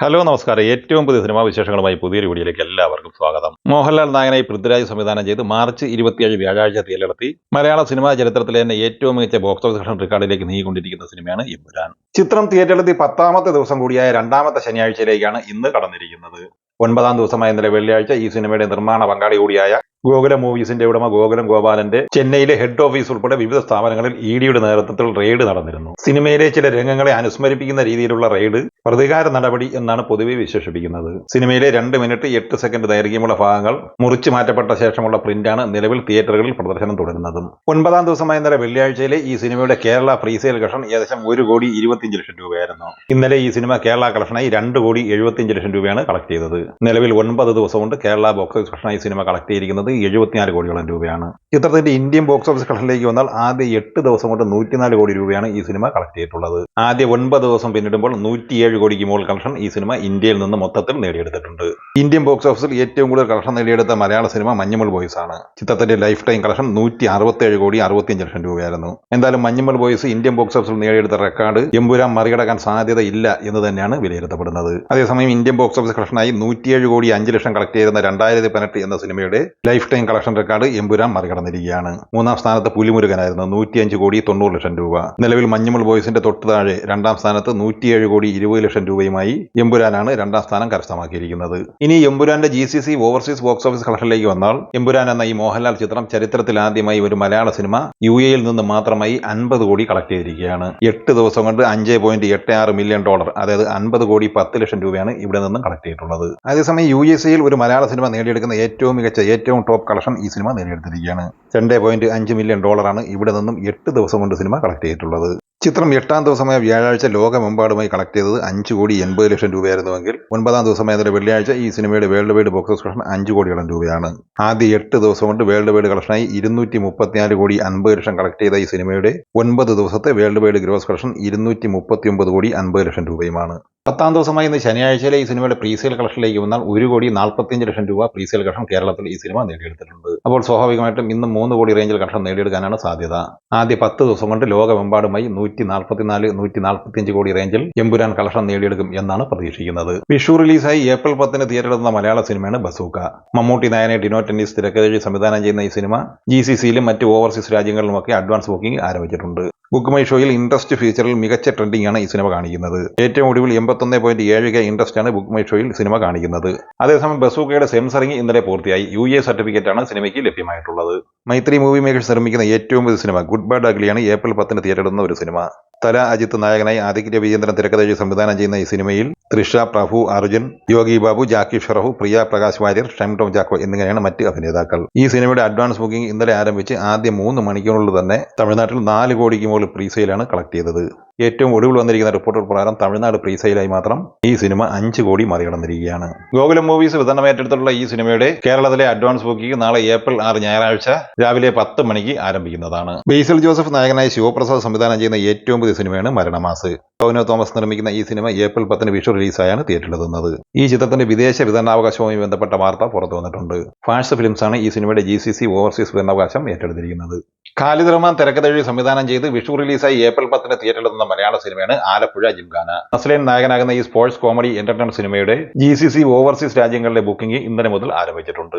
Hello നമസ്കാരം. ഏറ്റവും പുതിയ സിനിമാ വിശേഷങ്ങളുമായി പുതിയ വീഡിയോയിലേക്ക് എല്ലാവർക്കും സ്വാഗതം. മോഹൻലാൽ നായകനായി പൃഥ്വിരാജ് സംവിധാനം ചെയ്ത് മാർച്ച് ഇരുപത്തിയേഴ് വ്യാഴാഴ്ച തീയിലെടുത്തി മലയാള സിനിമാ ചരിത്രത്തിലെ തന്നെ ഏറ്റവും മികച്ച ബോക്സ് ഓഫീസ് കളക്ഷൻ റെക്കോർഡിലേക്ക് നീങ്ങിക്കൊണ്ടിരിക്കുന്ന സിനിമയാണ് എമ്പുരാൻ. ചിത്രം തിയേറ്ററിലെത്തി പത്താമത്തെ ദിവസം കൂടിയായ രണ്ടാമത്തെ ശനിയാഴ്ചയിലേക്കാണ് ഇന്ന് കടന്നിരിക്കുന്നത്. ഒൻപതാം ദിവസമായ ഇന്നലെ വെള്ളിയാഴ്ച ഈ സിനിമയുടെ നിർമ്മാണ പങ്കാളി കൂടിയായ ഗോകുലം മൂവീസിന്റെ ഉടമ ഗോകുലം ഗോപാലന്റെ ചെന്നൈയിലെ ഹെഡ് ഓഫീസ് ഉൾപ്പെടെ വിവിധ സ്ഥാപനങ്ങളിൽ ഇ ഡിയുടെ നേതൃത്വത്തിൽ റെയ്ഡ് നടന്നിരുന്നു. സിനിമയിലെ ചില രംഗങ്ങളെ അനുസ്മരിപ്പിക്കുന്ന രീതിയിലുള്ള റെയ്ഡ് പ്രതികാര നടപടി എന്നാണ് പൊതുവെ വിശേഷിപ്പിക്കുന്നത്. സിനിമയിലെ രണ്ട് മിനിറ്റ് എട്ട് സെക്കൻഡ് ദൈർഘ്യമുള്ള ഭാഗങ്ങൾ മുറിച്ചു മാറ്റപ്പെട്ട ശേഷമുള്ള പ്രിന്റാണ് നിലവിൽ തിയേറ്ററുകളിൽ പ്രദർശനം തുടരുന്നതും. ഒൻപതാം ദിവസമായ ഇന്നലെ വെള്ളിയാഴ്ചയിലെ ഈ സിനിമയുടെ കേരള പ്രീസെയിൽ കളക്ഷൻ ഏകദേശം ഒരു കോടി ഇരുപത്തിയഞ്ച് ലക്ഷം രൂപയായിരുന്നു. ഇന്നലെ ഈ സിനിമ കേരള കളക്ഷനായി രണ്ട് കോടി എഴുപത്തിയഞ്ച് ലക്ഷം രൂപയാണ് കളക്ട് ചെയ്തത്. നിലവിൽ ഒൻപത് ദിവസം കൊണ്ട് കേരള ബോക്സ് ഓഫീസ് കളക്ഷനായി സിനിമ കളക്ട് ചെയ്തിരിക്കുന്നത് എഴുപത്തിനാല് കോടിയോളം രൂപയാണ്. ചിത്രത്തിന്റെ ഇന്ത്യൻ ബോക്സ് ഓഫീസ് കളക്ഷനിലേക്ക് വന്നാൽ ആദ്യ എട്ട് ദിവസം കൊണ്ട് നൂറ്റിനാല് കോടി രൂപയാണ് ഈ സിനിമ കളക്ട് ചെയ്തിട്ടുള്ളത്. ആദ്യ ഒൻപത് ദിവസം പിന്നിടുമ്പോൾ നൂറ്റിയേഴ് കോടിക്ക് മുകളിൽ കളക്ഷൻ ഈ സിനിമ ഇന്ത്യയിൽ നിന്ന് മൊത്തത്തിൽ നേടിയെടുത്തിട്ടുണ്ട്. ഇന്ത്യൻ ബോക്സ് ഓഫീസിൽ ഏറ്റവും കൂടുതൽ കളക്ഷൻ നേടിയെടുത്ത മലയാള സിനിമ മഞ്ഞുമൽ ബോയ്സ് ആണ്. ചിത്രത്തിന്റെ ലൈഫ് ടൈം കളക്ഷൻ നൂറ്റി അറുപത്തേഴ് കോടി അറുപത്തിയഞ്ച് ലക്ഷം രൂപയായിരുന്നു. എന്തായാലും മഞ്ഞുമൽ ബോയ്സ് ഇന്ത്യൻ ബോക്സ് ഓഫീസിൽ നേടിയെടുത്ത റെക്കോർഡ് എമ്പുരാൻ മറികടക്കാൻ സാധ്യതയില്ല എന്ന് തന്നെയാണ് വിലയിരുത്തപ്പെടുന്നത്. അതേസമയം ഇന്ത്യൻ ബോക്സ് ഓഫീസ് കളക്ഷനായി നൂറ്റിയേഴ് കോടി അഞ്ച് ലക്ഷം കളക്ട് ചെയ്തിരുന്ന രണ്ടായിരത്തി പതിനെട്ട് എന്ന സിനിമയുടെ life time collection record Empuraan മറികടന്നിരിക്കുകയാണ്. മൂന്നാം സ്ഥാനത്ത് പുലിമുരുകനായിരുന്നു നൂറ്റിയഞ്ച് കോടി തൊണ്ണൂറ് ലക്ഷം രൂപ. നിലവിൽ മഞ്ഞുമൽ ബോയ്സിന്റെ തൊട്ട് താഴെ രണ്ടാം സ്ഥാനത്ത് നൂറ്റിയേഴ് കോടി ഇരുപത് ലക്ഷം രൂപയുമായി എമ്പുരാനാണ് രണ്ടാം സ്ഥാനം കരസ്ഥമാക്കിയിരിക്കുന്നത്. ഇനി എമ്പുരാന്റെ G C C overseas box office കളക്ഷനിലേക്ക് വന്നാൽ എമ്പുരാൻ എന്ന ഈ മോഹൻലാൽ ചിത്രം ചരിത്രത്തിൽ ആദ്യമായി ഒരു മലയാള സിനിമ യു എയിൽ നിന്ന് മാത്രമായി അൻപത് കോടി കളക്ട് ചെയ്തിരിക്കുകയാണ്. എട്ട് ദിവസം കൊണ്ട് അഞ്ച് പോയിന്റ് എട്ട് ആറ് മില്യൺ ഡോളർ അതായത് അൻപത് കോടി പത്ത് ലക്ഷം രൂപയാണ് ഇവിടെ നിന്നും കളക്ട് ചെയ്തിട്ടുള്ളത്. അതേസമയം യു എസ് എയിൽ ഒരു മലയാള സിനിമ നേടിയെടുക്കുന്ന ഏറ്റവും മികച്ച ഏറ്റവും ടോപ്പ് കളക്ഷൻ ഈ സിനിമ നേടിയെടുത്തിരിക്കുകയാണ്. രണ്ട് പോയിന്റ് അഞ്ച് മില്യൺ ഡോളറാണ് ഇവിടെ നിന്നും എട്ട് ദിവസം കൊണ്ട് സിനിമ കളക്ട് ചെയ്തിട്ടുള്ളത്. ചിത്രം എട്ടാം ദിവസമായ വ്യാഴാഴ്ച ലോകമെമ്പാടുമായി കളക്ട് ചെയ്തത് അഞ്ച് കോടി എൺപത് ലക്ഷം രൂപയായിരുന്നുവെങ്കിൽ ഒൻപതാം ദിവസമായ വെള്ളിയാഴ്ച ഈ സിനിമയുടെ വേൾഡ് വൈഡ് ബോക്സ് കളക്ഷൻ അഞ്ച് കോടിയോളം രൂപയാണ്. ആദ്യ എട്ട് ദിവസം കൊണ്ട് വേൾഡ് വൈഡ് കളക്ഷനായി ഇരുന്നൂറ്റി മുപ്പത്തിനാല് കോടി അൻപത് ലക്ഷം കളക്ട് ചെയ്ത ഈ സിനിമയുടെ ഒൻപത് ദിവസത്തെ വേൾഡ് വൈഡ് ഗ്രോസ് കളക്ഷൻ ഇരുന്നൂറ്റി മുപ്പത്തി ഒമ്പത് കോടി അൻപത് ലക്ഷം രൂപയുമാണ്. പത്താം ദിവസമായി ഇന്ന് ശനിയാഴ്ചയിലെ ഈ സിനിമയുടെ പ്രീസെയിൽ കളക്ഷനിലേക്ക് വന്നാൽ ഒരു കോടി നാൽപ്പത്തിയഞ്ച് ലക്ഷം രൂപ പ്രീസെയിൽ കളക്ഷൻ കേരളത്തിൽ ഈ സിനിമ നേടിയെടുത്തിട്ടുണ്ട്. അപ്പോൾ സ്വാഭാവികമായിട്ടും ഇന്ന് മൂന്ന് കോടി റേഞ്ചിൽ കളക്ഷൻ നേടിയെടുക്കാനാണ് സാധ്യത. ആദ്യ പത്ത് ദിവസം കൊണ്ട് ലോകമെമ്പാടുമായി നൂറ്റി നാൽപ്പത്തിനാല് നൂറ്റി നാൽപ്പത്തിയഞ്ച് കോടി റേഞ്ചിൽ എമ്പുരാൻ കളക്ഷൻ നേടിയെടുക്കും എന്നാണ് പ്രതീക്ഷിക്കുന്നത്. വിഷു റിലീസായി ഏപ്രിൽ പത്തിന് തിയേറ്ററെത്തുന്ന മലയാള സിനിമയാണ് ബസൂക്ക. മമ്മൂട്ടി നായനെ ഡിനോ ടെന്നീസ് തിരക്കഥഴി സംവിധാനം ചെയ്യുന്ന ഈ സിനിമ ജി സി സിയിലും മറ്റ് ഓവർസീസ് രാജ്യങ്ങളിലുമൊക്കെ അഡ്വാൻസ് ബുക്കിംഗ് ആരംഭിച്ചിട്ടുണ്ട്. ബുക്ക് മൈ ഷോയിൽ ഇൻട്രസ്റ്റ് ഫീച്ചറിൽ മികച്ച ട്രെൻഡിംഗ് ആണ് ഈ സിനിമ കാണിക്കുന്നത്. ഏറ്റവും ഒടുവിൽ എൺപത്തൊന്ന് പോയിന്റ് ഏഴ് കെ ഇൻട്രസ്റ്റ് ആണ് ബുക്ക് മൈ ഷോയിൽ സിനിമ കാണിക്കുന്നത്. അതേസമയം ബസൂക്കയുടെ സെൻസറിംഗ് ഇന്നലെ പൂർത്തിയായി. യു എ സർട്ടിഫിക്കറ്റ് ആണ് സിനിമയ്ക്ക് ലഭ്യമായിട്ടുള്ളത്. മൈത്രി മൂവി മേക്കേഴ്സ് നിർമ്മിക്കുന്ന ഏറ്റവും വലിയ സിനിമ ഗുഡ് ബാഡ് അഗ്ലിയാണ് ഏപ്രിൽ പത്തിന് തിയേറ്ററിടുന്ന ഒരു സിനിമ. തല അജിത്ത് നായകനായി ആദിത്യ വിജേന്ദ്രൻ തിരക്കഥയിൽ സംവിധാനം ചെയ്യുന്ന ഈ സിനിമയിൽ തൃഷ പ്രഭു അർജുൻ യോഗി ബാബു ജാക്കി ഷറഫു പ്രിയ പ്രകാശ് വാര്യർ ഷൈം ടോം ചാക്കോ എന്നിങ്ങനെയാണ് മറ്റ് അഭിനേതാക്കൾ. ഈ സിനിമയുടെ അഡ്വാൻസ് ബുക്കിംഗ് ഇന്നലെ ആരംഭിച്ച് ആദ്യ മൂന്ന് മണിക്കൂറിൽ തന്നെ തമിഴ്നാട്ടിൽ നാല് കോടിക്ക് മുകളിൽ പ്രീസെയിലാണ് കളക്ട് ചെയ്തത്. ഏറ്റവും ഒടുവിൽ വന്നിരിക്കുന്ന റിപ്പോർട്ടുകൾ പ്രകാരം തമിഴ്നാട് പ്രീസെയിലായി മാത്രം ഈ സിനിമ അഞ്ച് കോടി മറികടന്നിരിക്കുകയാണ്. ഗോകുലം മൂവീസ് വിതരണം ഏറ്റെടുത്തിട്ടുള്ള ഈ സിനിമയുടെ കേരളത്തിലെ അഡ്വാൻസ് ബുക്കിംഗ് നാളെ ഏപ്രിൽ ആറ് ഞായറാഴ്ച രാവിലെ പത്ത് മണിക്ക് ആരംഭിക്കുന്നതാണ്. ബേസിൽ ജോസഫ് നായകനായി ശിവപ്രസാദ് സംവിധാനം ചെയ്യുന്ന ഏറ്റവും പുതിയ സിനിമയാണ് മരണമാസ്. ടോവിനോ തോമസ് നിർമ്മിക്കുന്ന ഈ സിനിമ ഏപ്രിൽ പത്തിന് വിഷു റിലീസായാണ് തിയേറ്ററിലെത്തുന്നത്. ഈ ചിത്രത്തിന്റെ വിദേശ വിതരണാവകാശവുമായി ബന്ധപ്പെട്ട വാർത്ത പുറത്തു വന്നിട്ടുണ്ട്. ഫാൻസ് ഫിലിംസ് ആണ് ഈ സിനിമയുടെ ജി സി സി ഓവർസീസ് വിതരണാവകാശം ഏറ്റെടുത്തിരിക്കുന്നത്. ഖാലിദ് റഹ്മാൻ തിരക്കഥഴി സംവിധാനം ചെയ്ത് വിഷു റിലീസായി ഏപ്രിൽ പത്തിന് തിയേറ്ററിലെത്തുന്ന മലയാള സിനിമയാണ് ആലപ്പുഴ ജിംഖാന. നസ്ലേൻ നായകനാകുന്ന ഈ സ്പോർട്സ് കോമഡി എന്റർടൈൻമെന്റ് സിനിമയുടെ ജി സി സി ഓവർസീസ് രാജ്യങ്ങളിലെ ബുക്കിംഗ് ഇന്നലെ മുതൽ ആരംഭിച്ചിട്ടുണ്ട്.